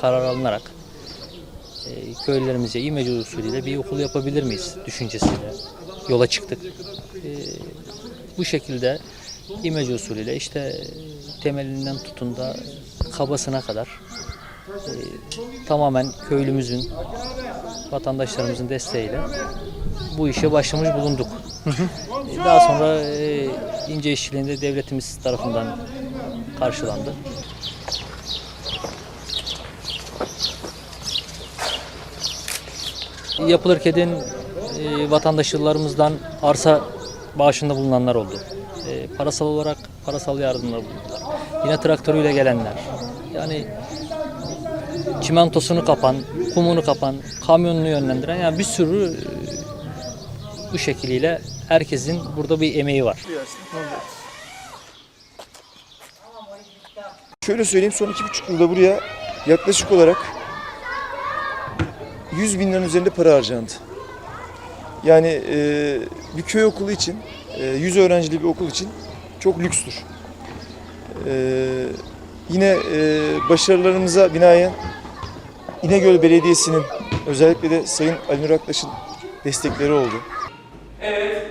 karar alınarak e, köylülerimize imece usulüyle bir okul yapabilir miyiz düşüncesiyle yola çıktık. E, bu şekilde imece usulüyle işte e, temelinden tutun da kabasına kadar e, tamamen köylümüzün, vatandaşlarımızın desteğiyle bu işe başlamış bulunduk. E, Daha sonra e, ince işçiliğinde devletimiz tarafından karşılandı. Yapılırken e, vatandaşlarımızdan arsa bağışında bulunanlar oldu. E, parasal olarak parasal yardımlar bulundular. Yine traktörüyle gelenler. Yani çimentosunu kapan, kumunu kapan, kamyonunu yönlendiren yani bir sürü e, bu şekliyle herkesin burada bir emeği var. Şöyle söyleyeyim son iki buçuk yılda buraya yaklaşık olarak 100 bin liranın üzerinde para harcandı. Yani e, bir köy okulu için, e, 100 öğrencili bir okul için çok lükstür. E, yine e, başarılarımıza binaen İnegöl Belediyesi'nin özellikle de Sayın Ali Nur Aktaş'ın destekleri oldu. Evet.